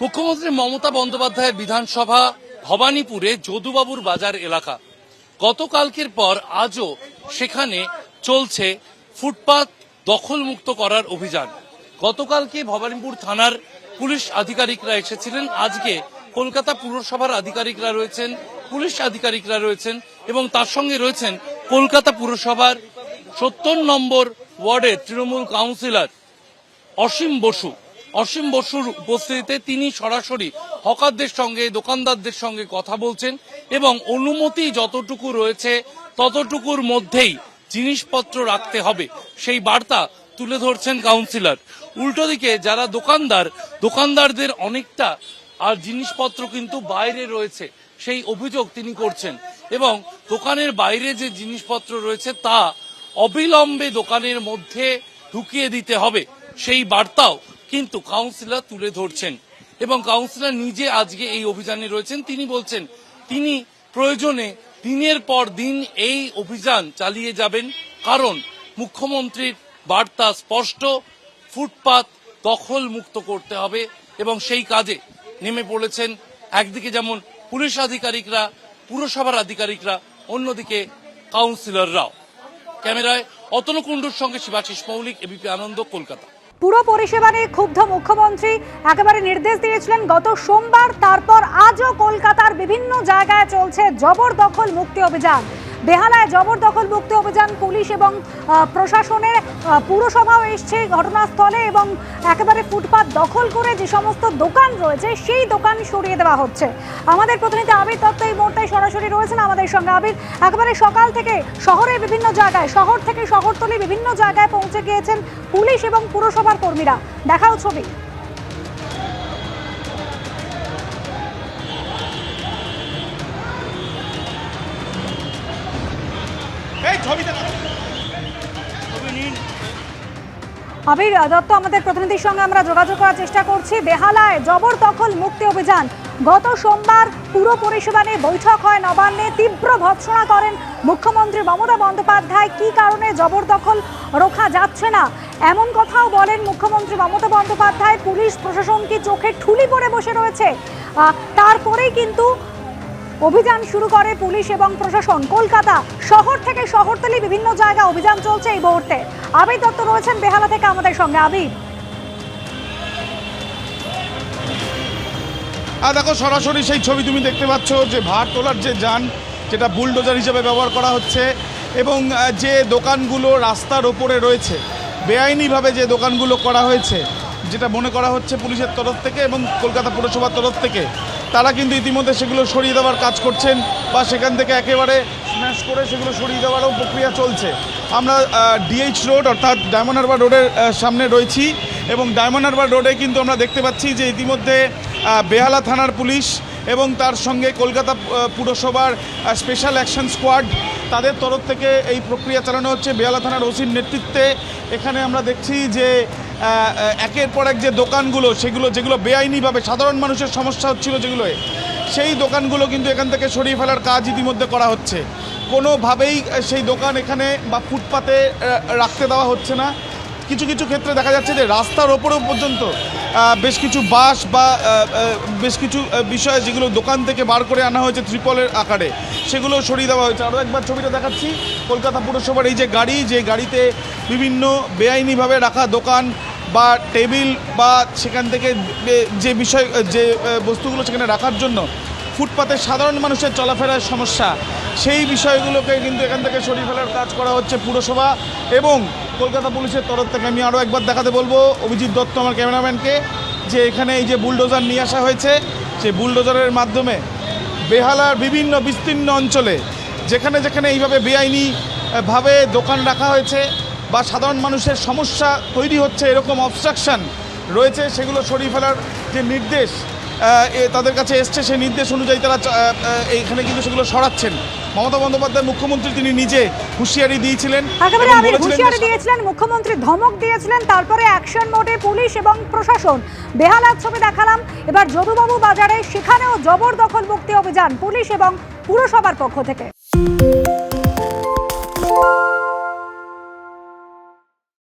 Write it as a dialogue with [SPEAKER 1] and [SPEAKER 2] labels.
[SPEAKER 1] মুখ্যমন্ত্রী মমতা বন্দ্যোপাধ্যায়ের বিধানসভা ভবানীপুরে যদুবাবুর বাজার এলাকা। গতকালকের পর আজও সেখানে চলছে ফুটপাত দখলমুক্ত করার অভিযান। গতকালকে ভবানীপুর থানার পুলিশ আধিকারিকরা এসেছিলেন। আজকে কলকাতা পুরসভার আধিকারিকরা রয়েছেন, পুলিশ আধিকারিকরা রয়েছেন এবং তার সঙ্গে রয়েছেন কলকাতা পুরসভার সত্তর নম্বর ওয়ার্ডের তৃণমূল কাউন্সিলর অসীম বসু। অসীম বসুর উপস্থিতিতে তিনি সরাসরি হকারদের সঙ্গে, দোকানদারদের সঙ্গে কথা বলছেন এবং অনুমতি যতটুকু রয়েছে ততটুকুর মধ্যেই জিনিসপত্র রাখতে হবে। সেই বার্তা তুলে ধরছেন কাউন্সিলর। উল্টো দিকে যারা দোকানদার, দোকানদারদের অনেকটা আর জিনিসপত্র কিন্তু বাইরে রয়েছে, সেই অভিযোগ তিনি করছেন এবং দোকানের বাইরে যে জিনিসপত্র রয়েছে তা অবিলম্বে দোকানের মধ্যে ঢুকিয়ে দিতে হবে। সেই বার্তাও কিন্তু কাউন্সিলর তুলে ধরছেন। এবং কাউন্সিলর নিজে আজকে এই অভিযানে রয়েছেন। তিনি বলছেন, তিনি প্রয়োজনে দিনের পর দিন এই অভিযান চালিয়ে যাবেন। কারণ মুখ্যমন্ত্রীর বার্তা স্পষ্ট, ফুটপাত দখল মুক্ত করতে হবে এবং সেই কাজে নেমে পড়েছেন। একদিকে যেমন পুলিশ আধিকারিকরা, পুরসভার আধিকারিকরা, অন্যদিকে কাউন্সিলররাও ক্যামেরায় অতন কুণ্ডুর সঙ্গে শিবাশিস মৌলিক এবিপি আনন্দ, কলকাতা।
[SPEAKER 2] পুরো পরিষেবা নিয়ে ক্ষুব্ধ মুখ্যমন্ত্রী। একেবারে নির্দেশ দিয়েছিলেন গত সোমবার, তারপর আজও কলকাতার বিভিন্ন জায়গায় চলছে জবরদখল মুক্তি অভিযান। বেহালায় জবরদখল মুক্তি অভিযান পুলিশ এবং প্রশাসনের পুরসভাও এসছে ঘটনাস্থলে এবং একেবারে ফুটপাত দখল করে যে সমস্ত দোকান রয়েছে সেই দোকান সরিয়ে দেওয়া হচ্ছে। আমাদের প্রতিনিধি আবির দত্ত এই মুহূর্তে সরাসরি রয়েছেন আমাদের সঙ্গে। আবির, একেবারে সকাল থেকে শহরের বিভিন্ন জায়গায়, শহর থেকে শহরতলি বিভিন্ন জায়গায় পৌঁছে গিয়েছেন পুলিশ এবং পুরসভার কর্মীরা। দেখাও ছবি। আবির দত্ত, আমাদের প্রতিনিধির সঙ্গে আমরা যোগাযোগ করার চেষ্টা করছি। বেহালায় জবরদখল মুক্তি অভিযান। গত সোমবার পুরো পরিষেবা নিয়ে বৈঠক হয় নবান্নে। তীব্র ভৎসনা করেন মুখ্যমন্ত্রী মমতা বন্দ্যোপাধ্যায়। কি কারণে জবরদখল রোখা যাচ্ছে না? এমন কথাও বলেন মুখ্যমন্ত্রী মমতা বন্দ্যোপাধ্যায়। পুলিশ প্রশাসন কি চোখে ঠুলি পড়ে বসে রয়েছে। তারপরেই কিন্তু অভিযান শুরু করে পুলিশ এবং প্রশাসন। কলকাতা শহর থেকে শহরতলি বিভিন্ন জায়গায় অভিযান চলছে এই মুহূর্তে। আবির দত্ত রয়েছেন বেহালা থেকে আমাদের সঙ্গে। আবির
[SPEAKER 3] আর দেখো, সরাসরি সেই ছবি তুমি দেখতে পাচ্ছ যে ভার তোলার যে যান, যেটা বুলডোজার হিসেবে ব্যবহার করা হচ্ছে এবং যে দোকানগুলো রাস্তার ওপরে রয়েছে, বেআইনিভাবে যে দোকানগুলো করা হয়েছে, যেটা মনে করা হচ্ছে পুলিশের তরফ থেকে এবং কলকাতা পুরসভার তরফ থেকে তারা কিন্তু ইতিমধ্যে সেগুলো সরিয়ে দেওয়ার কাজ করছেন বা সেখান থেকে একেবারে স্ম্যাশ করে সেগুলো সরিয়ে দেওয়ারও প্রক্রিয়া চলছে। আমরা ডিএইচ রোড অর্থাৎ ডায়মন্ড হারবার রোডের সামনে রয়েছি এবং ডায়মন্ড হারবার রোডে কিন্তু আমরা দেখতে পাচ্ছি যে ইতিমধ্যে বেহালা থানার পুলিশ এবং তার সঙ্গে কলকাতা পুরসভার স্পেশাল অ্যাকশন স্কোয়াড তাদের তরফ থেকে এই প্রক্রিয়া চালানো হচ্ছে। বেহালা থানার ওসির নেতৃত্বে এখানে আমরা দেখছি যে একের পর এক যে দোকানগুলো, সেগুলো যেগুলো বেআইনিভাবে সাধারণ মানুষের সমস্যা হচ্ছিল যেগুলো, সেই দোকানগুলো কিন্তু এখান থেকে সরিয়ে ফেলার কাজ ইতিমধ্যে করা হচ্ছে। কোনোভাবেই সেই দোকান এখানে বা ফুটপাতে রাখতে দেওয়া হচ্ছে না। কিছু কিছু ক্ষেত্রে দেখা যাচ্ছে যে রাস্তার ওপরেও পর্যন্ত বেশ কিছু বাস বা বেশ কিছু বিষয় যেগুলো দোকান থেকে বার করে আনা হয়েছে ত্রিপলের আকারে সেগুলো সরিয়ে দেওয়া হয়েছে। আরও একবার ছবিটা দেখাচ্ছি। কলকাতা পুরসভার এই যে গাড়ি, যে গাড়িতে বিভিন্ন বেআইনিভাবে রাখা দোকান বা টেবিল বা সেখান থেকে যে বিষয় যে বস্তুগুলো সেখানে রাখার জন্য ফুটপাতে সাধারণ মানুষের চলাফেরার সমস্যা সেই বিষয়গুলোকে কিন্তু এখান থেকে সরিয়ে ফেলার কাজ করা হচ্ছে পুরসভা এবং কলকাতা পুলিশের তরফ থেকে। আমি আরও একবার দেখাতে বলব অভিজিৎ দত্ত আমার ক্যামেরাম্যানকে যে এখানে এই যে বুলডোজার নিয়ে আসা হয়েছে সেই বুলডোজারের মাধ্যমে বেহালার বিভিন্ন বিস্তীর্ণ অঞ্চলে যেখানে যেখানে এইভাবে বেআইনি আহ, ভাবে দোকান রাখা হয়েছে বা সাধারণ মানুষের সমস্যা তৈরি হচ্ছে এরকম অবস্ট্রাকশন রয়েছে সেগুলো সরিয়ে ফেলার যে নির্দেশ এ তাদের কাছে এসছে সেই নির্দেশ অনুযায়ী তারা এইখানে কিন্তু সেগুলো সরাচ্ছেন। মমতা বন্দ্যোপাধ্যায় মুখ্যমন্ত্রী তিনি নিজে হুঁশিয়ারি দিয়েছিলেন
[SPEAKER 2] হুঁশিয়ারি দিয়েছিলেন মুখ্যমন্ত্রী ধমক দিয়েছিলেন তারপরে অ্যাকশন মোডে পুলিশ এবং প্রশাসন বেহালার ছবি দেখালাম। এবার যদুবাবু বাজারে সেখানেও জবরদখল মুক্তি অভিযান পুলিশ এবং পুরসভার পক্ষ থেকে।